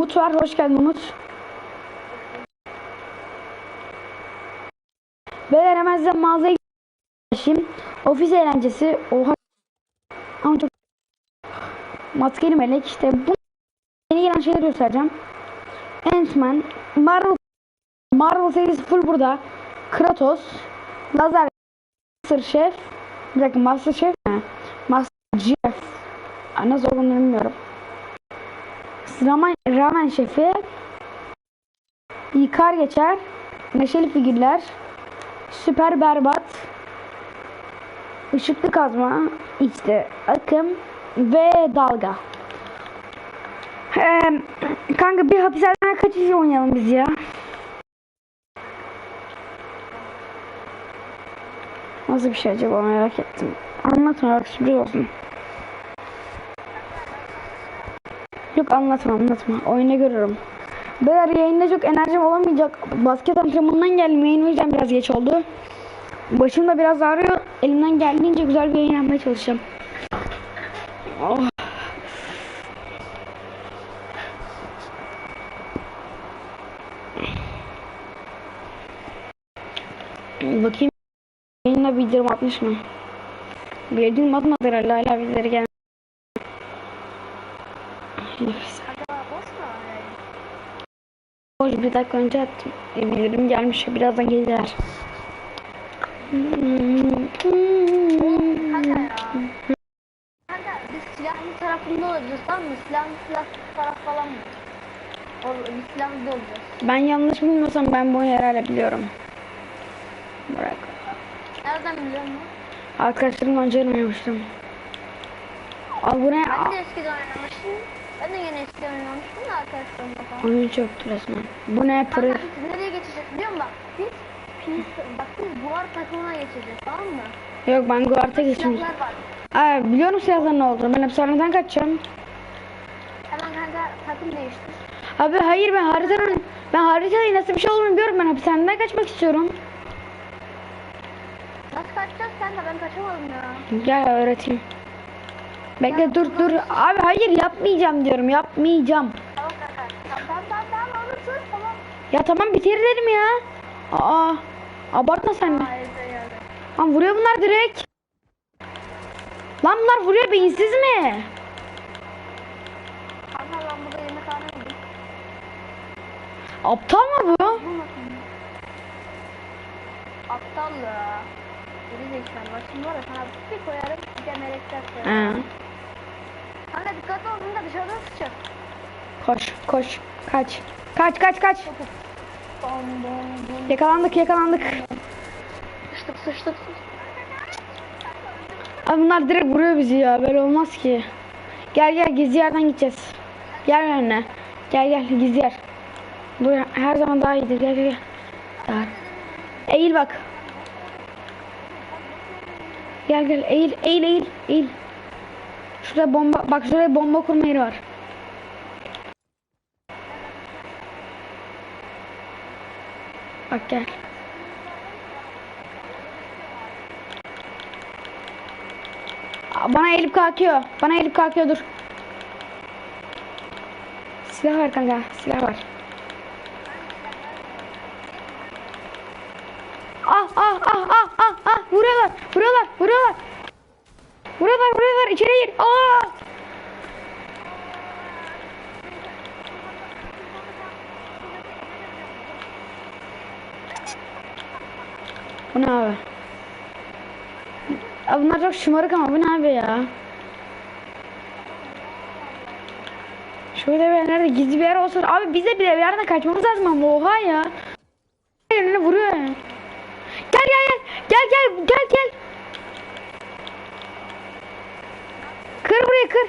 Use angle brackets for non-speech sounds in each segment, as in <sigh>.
Umut var. Hoş geldin Umut. Beyler hemen size mağazaya geçeyim. Ofis eğlencesi. Oha. Ama çok maskeli melek işte bu yeni gelen şeyleri göstereceğim. Ant-Man, Marvel Marvel serisi full burada. Kratos, Lazer, Master Chef, bir dakika Master Chef mi? Master Chef. Nasıl olduğunu bilmiyorum. Ramen, ramen şefi, yıkar geçer, neşeli figürler, süper berbat, ışıklı kazma, işte akım ve dalga. Ee, kanka bir hapishaneden kaçış oynayalım biz ya. Nasıl bir şey acaba merak ettim. Anlatma sürpriz olsun. Yok anlatma anlatma. Oyunu görürüm. Beyler yayında çok enerjim olamayacak. Basket antrenmanından geldim. Yayın yüzden biraz geç oldu. Başım da biraz ağrıyor. Elimden geldiğince güzel bir yayın yapmaya çalışacağım. Oh. Bakayım yayında bildirim atmış mı? Bildirim atmadı herhalde hala birileri gel. Hoş bir dakika önce attım. Bildirim gelmiş birazdan gelir. Biz silahlı tarafında olacağız tamam mı? Silahlı silah taraf falan mı? Biz silahlı olacağız. Ben yanlış bilmiyorsam ben bu herhalde biliyorum. Bırak. Nereden biliyor musun? Arkadaşlarımla önce oynamıştım. Aa bu ne? Ben de eskiden oynamıştım. Ben de yine eskiden oynamıştım da arkadaşlarımla falan. Oyun çöktü resmen. Bu ne pırı? Kanka biz nereye geçeceğiz biliyor musun? Biz biz bak biz buhar takımına geçeceğiz tamam mı? Yok ben Guard'a geçmiş. Silahlar var. Aa biliyorum silahların ne olduğunu. Ben hapishaneden kaçacağım. Hemen kanka takım değiştir. Abi hayır ben haritanın ben haritada nasıl bir şey olduğunu biliyorum. Ben hapishaneden kaçmak istiyorum. Nasıl kaçacağız kanka ben kaçamadım ya. Gel öğreteyim. Bekle dur dur. Abi hayır yapmayacağım diyorum. Yapmayacağım. Tamam. Tamam tamam tamam. Ya tamam bitirelim ya. Aa abartma sen de. Lan vuruyor bunlar direkt. Lan bunlar vuruyor beyinsiz mi? Kanka ben burada yemek almayayım. Aptal mı bu? Aptal ya. Geri zekalı. Şimdi var ya sana bir koyarım bir de melekler koyarım. Ha, Kanka dikkatli ol bunu da dışarıdan sıçacak. koş koş kaç. Kaç kaç kaç. Yakalandık yakalandık. Sıçtık sıçtık sıçtık. Abi bunlar direkt vuruyor bizi ya. Böyle olmaz ki. Gel gel gizli yerden gideceğiz. Gel önüne. Gel gel gizli yer. Bu her zaman daha iyidir. Gel gel gel. Dar. Eğil bak. Gel gel eğil eğil eğil eğil. Şurada bomba bak şuraya bomba kurma yeri var. Bak gel. Bana eğilip kalkıyor. Bana eğilip kalkıyor dur. Silah var kanka. Silah var. Ah ah ah ah ah ah vuruyorlar vuruyorlar vuruyorlar vuruyorlar vuruyorlar içeri gir. Ah bu ne abi? Abi bunlar çok şımarık ama bu ne abi ya? Şöyle bir nerede? Gizli bir yer olsa abi bize bile bir yerden kaçmamız lazım ama oha ya. Önüne vuruyor Gel gel gel. Gel gel gel gel. Kır burayı kır.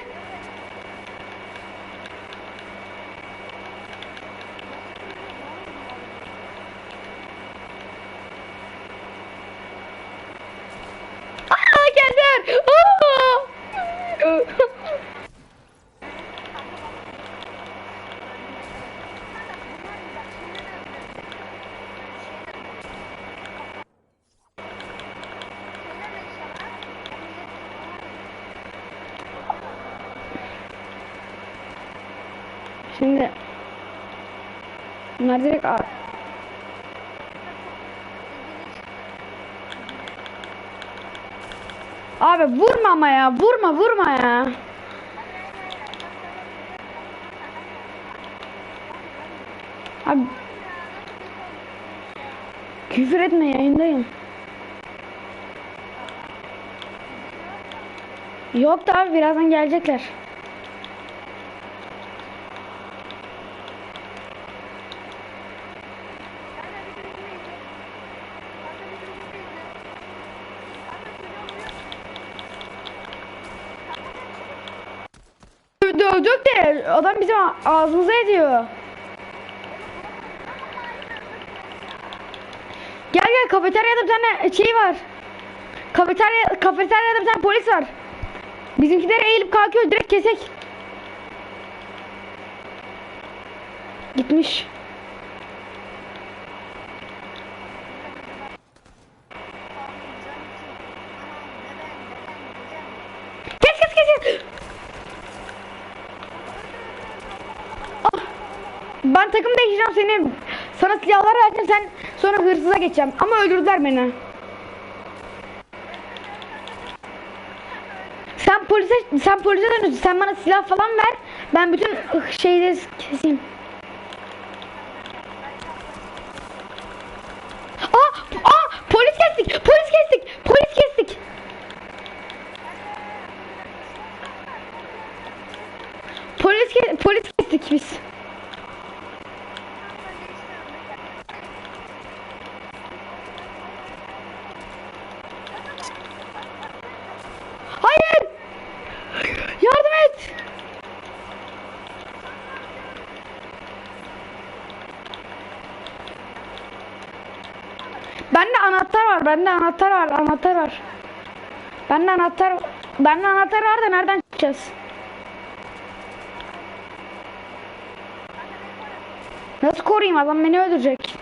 Aa geldiler. Aa! Şimdi Bunlar direkt a- Abi vurma ama ya. Vurma vurma ya. Abi küfür etme yayındayım. Yok da abi birazdan gelecekler. Dövdük de adam bizim ağzımıza ediyor. Gel gel kafeteryada bir tane şey var. Kafeterya, kafeteryada bir tane polis var. Bizimkiler eğilip kalkıyor direkt kesek. Gitmiş. Değiştireceğim seni. Sana silahlar vereceğim sen sonra hırsıza geçeceğim. Ama öldürdüler beni. Sen polise sen polise dönüyorsun. Sen bana silah falan ver. Ben bütün şeyleri keseyim. Aa, aa, polis kestik. Polis kestik. Polis kestik. Polis ke- polis kestik biz. Hayır! Yardım et! Bende anahtar var, bende anahtar var, anahtar var. Bende anahtar, bende anahtar var da nereden çıkacağız? Nasıl koruyayım adam beni öldürecek.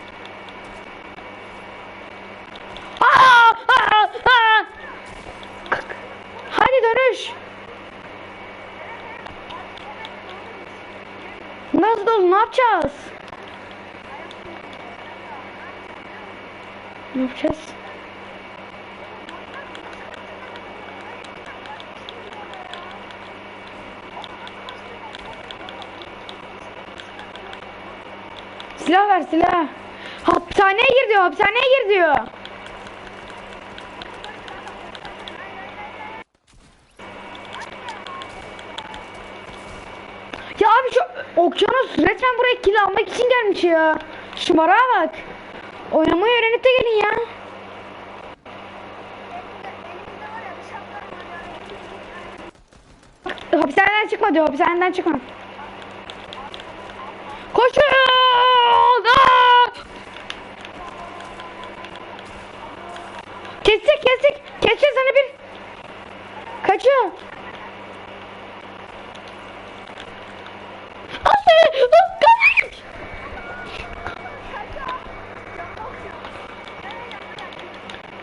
Aa! Aa! Aa! Hadi dönüş. Nasıl oldu? Ne yapacağız? Ne yapacağız? Silah ver silah. Hapishaneye gir diyor. Hapishaneye gir diyor. Ya abi şu okyanus resmen buraya kill almak için gelmiş ya. Şımarığa bak. Oynamayı öğrenip de gelin ya. Hapishaneden çıkma diyor. Hapishaneden çıkma. Koşun! Aa! Kestik kestik. Keseceğiz sana bir. Kaçıyor.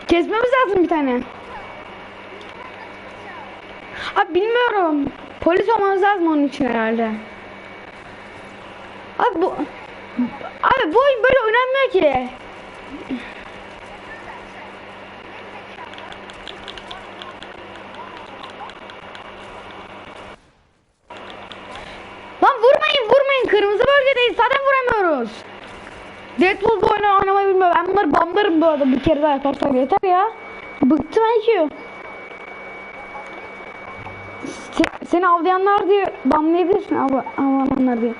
Kesmemiz lazım bir tane. Abi bilmiyorum. Polis olmamız lazım onun için herhalde. Abi bu... Abi bu oyun böyle oynanmıyor ki. Bölgedeyiz zaten vuramıyoruz. Deadpool bu oyunu oynamayı bilmiyor. Ben bunları bamlarım bu arada bir kere daha yaparsak yeter ya. Bıktım IQ. Se seni avlayanlar diye bamlayabilirsin av avlayanlar diye.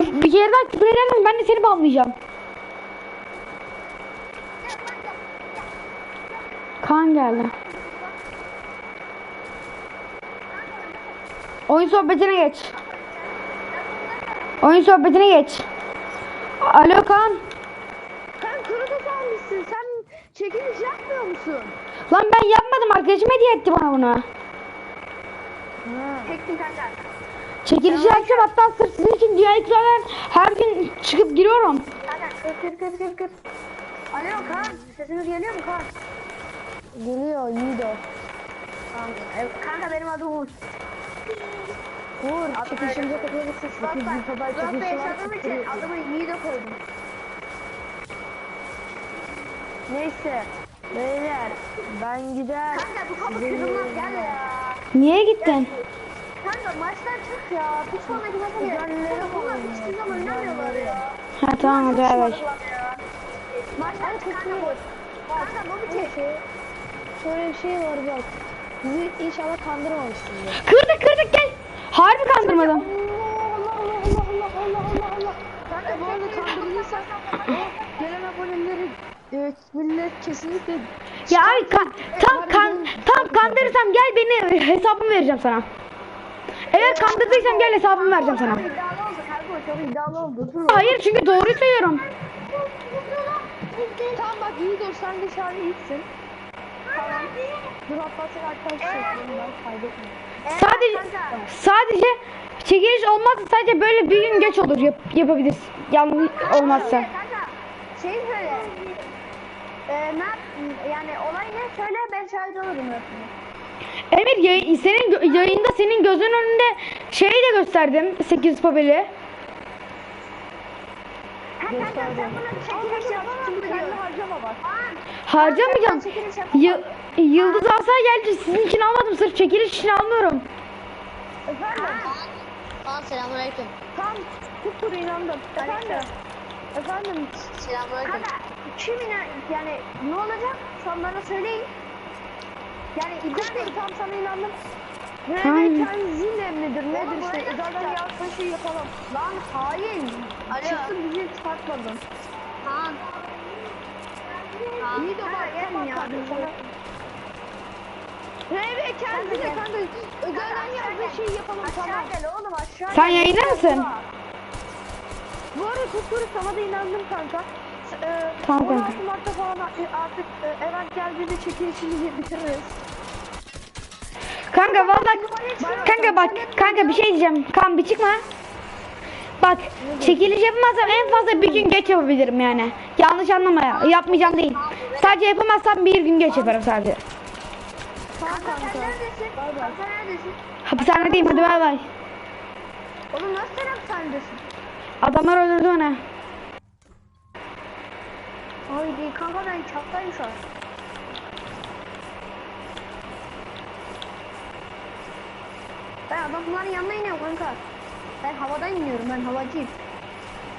Bir kere daha küfür edersen ben de seni bamlayacağım. Kaan geldi. Oyun sohbetine geç. Oyun sohbetine geç. Alo Kaan. Sen kuru almışsın. Sen çekiliş yapmıyor musun? Lan ben yapmadım arkadaşım hediye etti bana bunu. Çektim kanka. Çekilişi açıyorum hatta sırf sizin için dünya ekranlar her gün çıkıp giriyorum. Kanka kır kır kır kır kır. Alo Kaan. Sesimiz geliyor mu Kaan? Geliyor Yiğido. Tamam. Evet, kanka benim adım Uğur. Bak 8 bak. GB Burak Bey çekişi var. yaşadığım için adımı iyi de koydum. Neyse. Beyler ben gider. Kanka bu kapı kırılmaz gel ya. Niye gittin? Kanka maçtan çık ya. Bir sonraki maça gel. Kanka bunlar hiçbir zaman oynamıyorlar ya. Ha tamam hadi bay bay. Maçtan çıkamıyoruz. Kanka bu bir tek. Şöyle bir şey var bak. Bizi inşallah kandırmamışsındır. Kırdık kırdık gel. Harbi kandırmadım. Kanka bu arada kandırılırsak o gelen aboneleri e, millet kesinlikle Ya abi kan, tam kan, tam kandırırsam gel beni hesabımı vereceğim sana. Eğer kandırdıysam gel hesabımı vereceğim sana. Hayır çünkü doğruyu söylüyorum. Tamam bak iyi dur sen de iyisin. Ben kaybetmeyeyim. Sadece sadece çekiliş olmazsa sadece böyle bir gün geç olur yap, yapabiliriz. Yanlış olmazsa. Kanka şey söyle. Ee, ne yap- yani olay ne söyle ben şahit olurum. Emir yay- senin yayında senin gözün önünde şeyi de gösterdim 8 papeli. Ha kanka sen buna bir çekiliş yapamam Kendi diyor. harcama bak. Harcamayacağım. Çekiliş yapamam. Y- Yıldız alsa geldi sizin için almadım sırf çekiliş için almıyorum. Efendim? Kaan selamünaleyküm. Tamam. Kupur inandım. Efendim? Efendim? Selamünaleyküm. Kim inan yani ne olacak? An bana söyleyin. Yani iddia değil. Tam sana inandım. Tenzin emridir. Nedir işte? Özelden şeyi yapalım. Lan hain. Alo. Çıksın bizi çıkartmadın. Kaan. Kaan. İyi de bak gelin tamam ya. Mehmet kendine kanka. Özelden yazdığı şeyi yapalım tamam. Aşağı gel oğlum aşağı Sen yayında mısın? Bu arada Kupur sana da inandım kanka. S- E, Tamam 16 kanka. Mart'ta falan a- artık e, event geldiğinde çekilişimizi bitiririz. Kanka vallahi kanka bak kanka bir şey diyeceğim. Kan bir çıkma. Bak çekiliş yapamazsam en fazla bir gün geç yapabilirim yani. Yanlış anlama ya. Yapmayacağım değil. Sadece yapamazsam bir gün geç yaparım sadece. Tamam Kanka? Hapishanedeyim hadi bay bay. Oğlum nasıl hapishanedesin? Adamlar öldürdü onu. Haydi kanka ben çaktayım şu an. Ben adamların yanına iniyorum kanka. Ben havadan iniyorum ben havacıyım.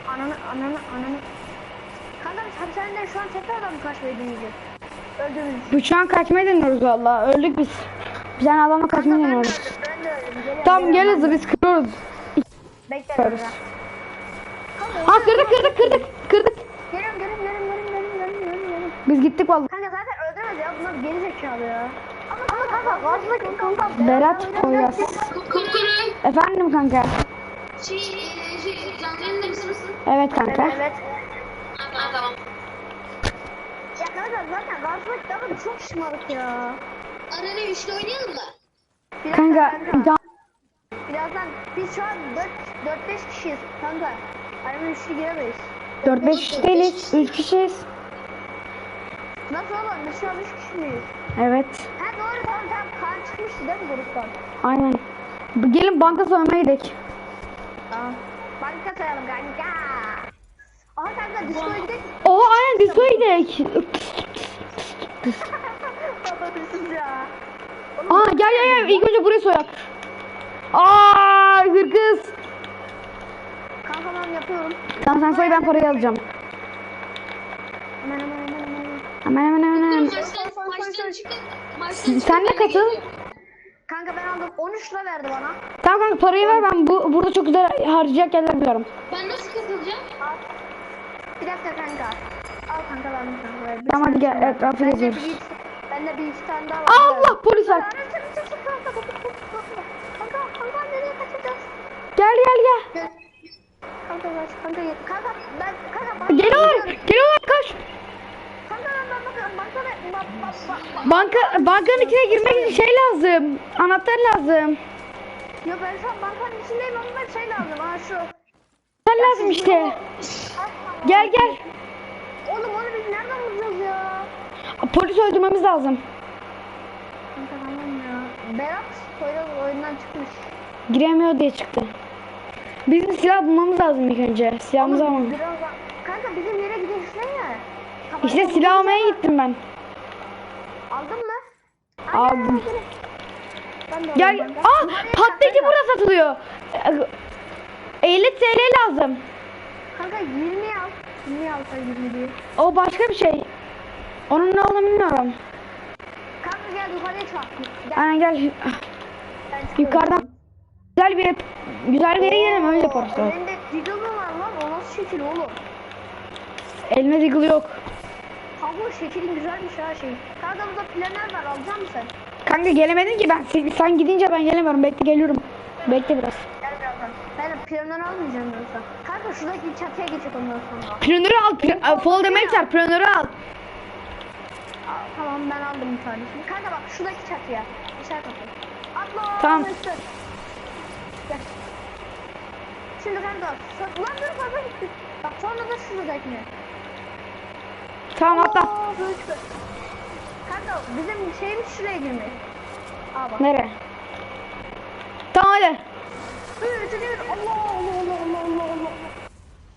Ananı ananı ananı. Kanka biz hapishaneden şu an tekrardan mı kaçmayı deneyeceğiz? Öldüğümüz için. An kaçmayı deniyoruz valla. Öldük biz. Bir tane adamla kaçmayı Ben de deniyoruz. öldüm ben de öldüm. Geliyorum, Tamam gel geliyorum hızlı biz kırıyoruz. ben. Bekle kanka. Ha kırdık kırdık kırdık kırdık. Geliyorum geliyorum geliyorum geliyorum geliyorum geliyorum geliyorum geliyorum. Biz gittik valla. Kanka zaten öldüremez ya bunlar geri zekalı ya. Kanka kanka. Berat Poyraz. Efendim kanka. Şey, şey, canlı yayında mısınız? Evet kanka. Evet. Ha, tamam. Ya kanka zaten gazlık da çok şımarık ya. Arena 3'te oynayalım mı? Birazdan Kanka can- Birazdan biz şu an 4-5 kişiyiz kanka. Aynen üçlü giremeyiz. 4-5 kişi değiliz. 3 kişiyiz. Nasıl oğlum biz şu an 3 kişi miyiz? Evet. Ha doğru tamam tamam kan çıkmıştı değil mi gruptan? Aynen. Gelin banka soymaya gidelim. Tamam. Banka sayalım kanka. Aha kanka disco'ya gidelim. Oha aynen disco'ya gidelim. Baba sessiz ya. Aa gel gel gel. İlk önce burayı soyak. Aa hırkız. Kanka ben yapıyorum. Tamam sen soy ben parayı alacağım. Hemen hemen hemen hemen. Hemen hemen hemen. Maçtan, çıkın. Maçtan Sen de ben katıl. Kanka ben aldım 13 lira verdi bana. Tamam kanka parayı ver ben bu burada çok güzel harcayacak yerler biliyorum. Ben nasıl katılacağım? Al. Bir dakika kanka. Al kanka ben bir kanka ver. Bir Tamam, hadi tane gel, etrafı Bende geziyoruz. bir- Bende bir iki tane daha var. Allah polis var. Kanka kanka kanka kanka nereye kaçacağız? Gel gel gel. Kanka kaç kanka. Kanka ben kanka banka Geliyorlar. gidiyorum. Geliyorlar koş. Kanka ben ben bakıyorum banka bankanın içine girmek için şey lazım. Anahtar lazım. Ya ben şu an bankanın içindeyim ama ben şey lazım ha şu. Anahtar lazım işte. Gel gel. Oğlum onu biz nereden bulacağız ya? Polis öldürmemiz lazım. Tamam ya. Berat Poyraz oyundan çıkmış. Giremiyor diye çıktı. Bizim silah bulmamız lazım ilk önce. Silahımızı daha- Kanka bizim yere gidiyorsun ya. Tabanca İşte silah almaya gittim ben. Aldın mı? Aldım. Gel. Aa patlayıcı burada satılıyor. 50 TL lazım. Kanka 20 al. 20 al sen 20 diye. O başka bir şey. Onun ne olduğunu bilmiyorum. Kanka gel yukarıya çarp. Gel. Aynen gel. Yukarıdan. Güzel bir güzel bir yere gidelim öyle yaparız. Elinde Deagle mı var lan? O nasıl şekil oğlum? Elime diggle yok. Ha bu şeklin güzelmiş ha şey. Kanka burada planer var alacak mısın? Kanka gelemedin ki ben. Sen, gidince ben gelemiyorum. Bekle geliyorum. Bekle biraz. Gel birazdan. Ben planer almayacağım yoksa. Kanka şuradaki çatıya geçecek ondan sonra. Planörü al. Pl fall damage var. Planörü al. Tamam ben aldım bir tanesini. Kanka bak şuradaki çatıya. İşaret atın. Atla. Tamam. üstü. Gel. Şimdi kanka. so- Lan dur fazla gitti. Bak sonra da şuradakine. Tamam atla. Kanka bizim şeyimiz şuraya girmek. Aa bak. Nereye? Tamam hadi. İki, bir. Allah Allah Allah Allah Allah Allah.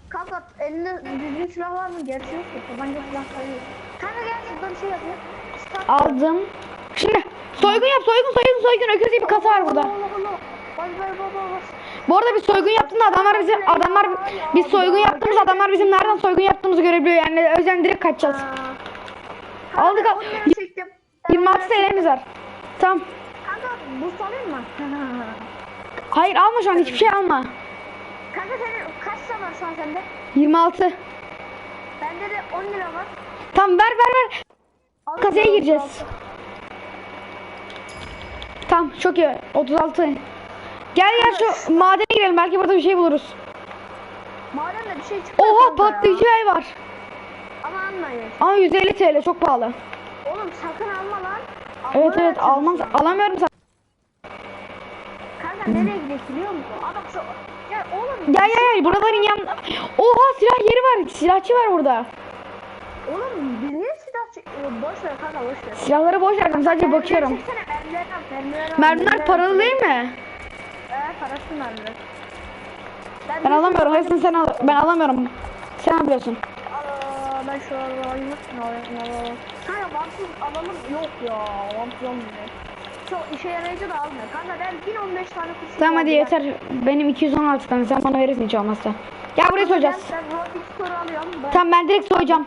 Kanka elinde düzgün silah var mı? Gerçi yok ki. Tabanca silah sayıyor. Kanka gel şurada bir şey. Start. Aldım. Şimdi soygun yap soygun soygun soygun. Öküz gibi kasa var burada. Allah Allah Allah. Bas bas bas bas. Bu arada biz soygun yaptığında adamlar bizi adamlar biz soygun yaptığımız adamlar bizim nereden soygun yaptığımızı görebiliyor yani o yüzden direkt kaçacağız. Aldık al. On lira çektim. 26 TL'miz var. Tamam. Kanka boost alayım mı? Hayır alma şu an hiçbir şey alma. Kanka senin kaç lira var şu an sende? 26. Bende de 10 lira var. Tamam ver ver ver. Kasaya gireceğiz. Tamam çok iyi. 36. Gel gel şu madene girelim belki burada bir şey buluruz. Madem de bir şey çıktı. Oha kanka ya. patlayıcı el var. Ama almayın. Ama 150 TL çok pahalı. Oğlum sakın alma lan. Evet Almaya evet almam alamıyorum zaten. Kanka nereye gidiyor biliyor musun? Bak şu. Ya oğlum. Gel gel gel buraların yan. Oha silah yeri var. Silahçı var burada. Oğlum biz niye silah. Ee, Boş ver kanka boş ver. Silahları boş verdim sadece bakıyorum. Mermiler paralı değil mi? Evet parası mermiler. Ben alamıyorum. Hepsini sen al. Ben alamıyorum. Sen alıyorsun. Aa, ben şu an. Ne alayım. Kanka vampir alalım. Yok ya vampir olmuyor. Çok işe yarayıcı da almıyor. Kanka ben 1015 tane kurşun Tamam hadi yeter. Benim 216 tane. Sen bana verirsin hiç olmazsa. Gel buraya soyacağız. Ben, ben Rolex Store alıyorum. Ben Tamam ben direkt soyacağım.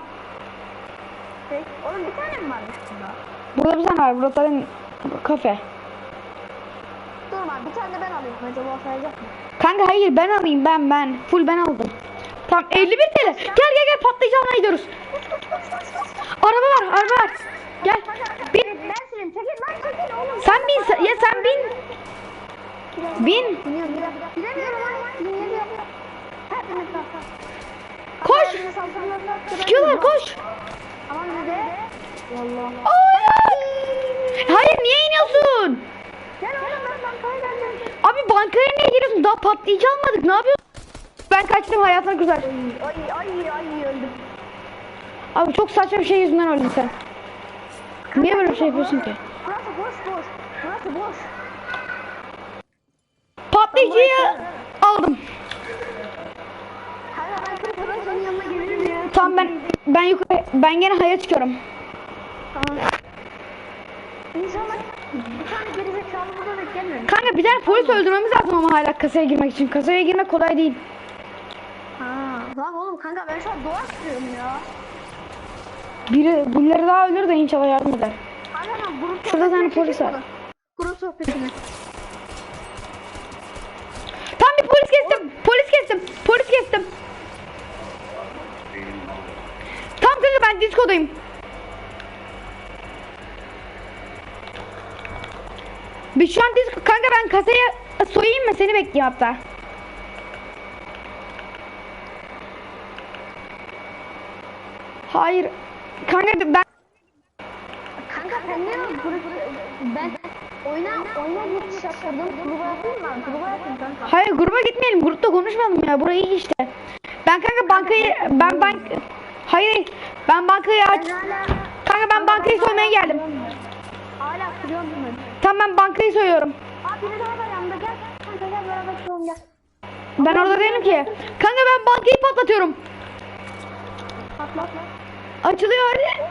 şey, oğlum bir tane mi varmış bunda? Burada bir tane var. Burada kafe. Dur lan bir tane de ben alayım. Acaba sayacak mı? Kanka hayır ben alayım ben ben. Full ben aldım. Tamam 51 TL. Gel gel gel patlayıcı almaya gidiyoruz. Araba var araba var. Gel. Bin. Ben süreyim. Çekil lan çekil oğlum. Sen bin. Ya sen bin. Bin. Koş. Sıkıyorlar koş. Aman. Hayır niye iniyorsun? Gel oğlum ben bankaya geldim. Abi bankaya niye giriyorsun? Daha patlayıcı almadık. Ne yapıyorsun? Ben kaçtım hayatını kurtar. Ay ay ay öldüm. Abi çok saçma bir şey yüzünden öldün sen. Niye böyle bir şey yapıyorsun ki? Burası boş boş. Burası boş. Patlayıcıyı aldım. Tamam ben ben yukarı ben gene haya çıkıyorum. Tamam. İnşallah bir tane gerizekalı burada. Kanka bir tane polis öldürmemiz lazım ama hala kasaya girmek için. Kasaya girmek kolay değil. Ha. Lan oğlum kanka ben şu an doğa sürüyorum ya. Biri birileri daha ölür de inşallah yardım eder. Kanka ben grup Şurada tane polis var. Grup sohbetine. Tam bir polis kestim. Polis kestim. Polis kestim. Tam kanka ben diskodayım. Biz şu an disko... Kanka ben kasaya soyayım mı? Seni bekleyeyim hatta. Hayır. Kanka ben... Kanka sen ne grup ben oyna oyna geçiş yaptırdım. Gruba yapayım mı? Gruba yapayım kanka. Hayır gruba gitmeyelim. Grupta konuşmayalım ya. Burayı işte. Ben kanka bankayı... Ben bank... Hayır. Ben bankayı aç... Kanka ben bankayı soymaya geldim. Hala kuruyorum bunu. Tamam ben bankayı soyuyorum. Aa biri daha var yanımda gel. Kanka gel. beraber çıkalım gel. Ben orada değilim ki. Kanka ben bankayı patlatıyorum. Patlat. Açılıyor hadi.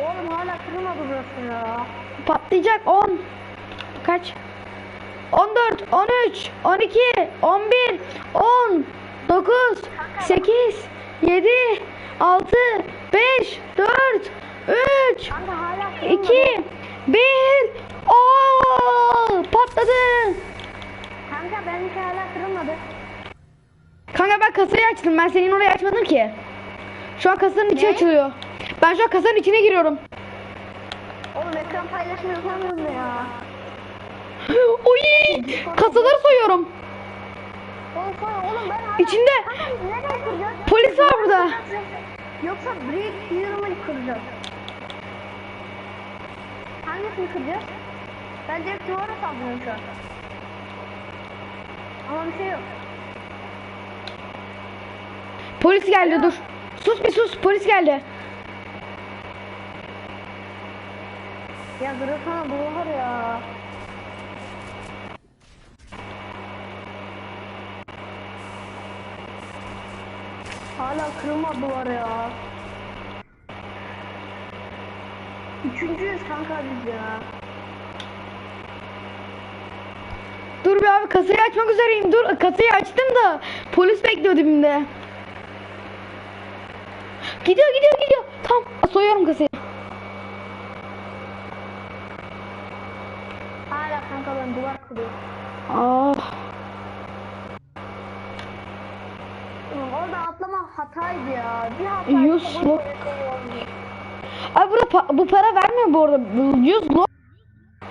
Oğlum hala kırılmadı burası ya. Patlayacak 10. Kaç? 14, 13, 12, 11, 10, 9, 8, 7, 6, 5, 4, 3, Kanka hala kırılmadı. 2, 1. Oo! Patladı. Kanka benimki hala kırılmadı. Kanka ben kasayı açtım. Ben senin orayı açmadım ki. Şu an kasanın içi Ne? açılıyor. Ben şu an kasanın içine giriyorum. Oğlum ekran paylaşma yapamıyorum ya. <gasps> Oy! Kasaları soyuyorum. Oğlum koy oğlum ben hala... İçinde Kanka polis var burada. Yoksa Brick Hero'mu kıracağız. Hangisini kıracağız? Ben direkt duvara saldırıyorum şu an. Ama bir şey yok. Polis geldi dur. Sus bir sus polis geldi. Ya durursana duvar ya. Hala kırılmadı duvar ya. Üçüncüyüz kanka biz ya. Dur bir abi kasayı açmak üzereyim. Dur kasayı açtım da polis bekliyor dibimde. Gidiyor gidiyor gidiyor. Tamam soyuyorum kasayı. Hala kanka ben duvar kırıyorum. Ah. Orada atlama hataydı ya. Bir hata. Yusuf. Abi burada pa- bu para vermiyor bu arada. Use lock,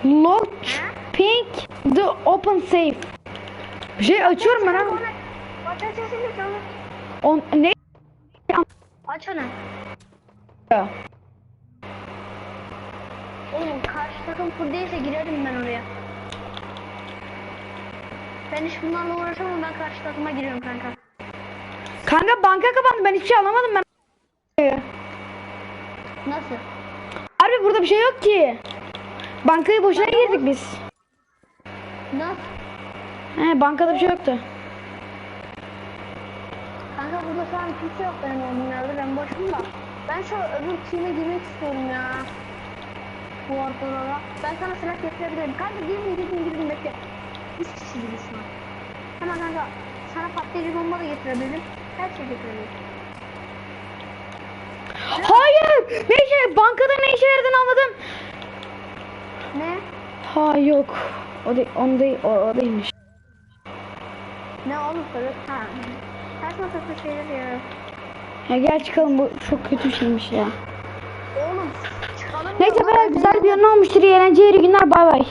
lock pink the open safe. Bir şey açıyorum ben abi. Aç aç aç aç aç. On, ne? Aç onu. Ya. Oğlum karşı takım full değilse girerim ben oraya. Ben hiç bunlarla uğraşamam ben karşı takıma giriyorum kanka. Kanka banka kapandı ben hiçbir şey alamadım ben. Nasıl? Abi burada bir şey yok ki. Bankayı boşuna girdik biz. Nasıl? He bankada bir şey yoktu. Kanka burada şu an kimse yok benim oyunlarda ben boşum da. Ben şu öbür team'e girmek istiyorum ya. Bu ortalara. Ben sana silah getirebilirim. Kanka girin girin girin bekle. Üç kişi an. Hemen kanka sana patlayıcı bomba da getirebilirim. Her şey getirebilirim. Hayır. Ne işe bankada ne işe yaradığını anladım. Ne? Ha yok. O değil, on değil, o, o değilmiş. Ne oğlum soruyor? Ha. Saçma saçma şeyler ya. Ya gel çıkalım bu çok kötü şeymiş ya. Oğlum çıkalım. Neyse böyle güzel bir yanı olmuştur. Eğlenceli günler bay bay.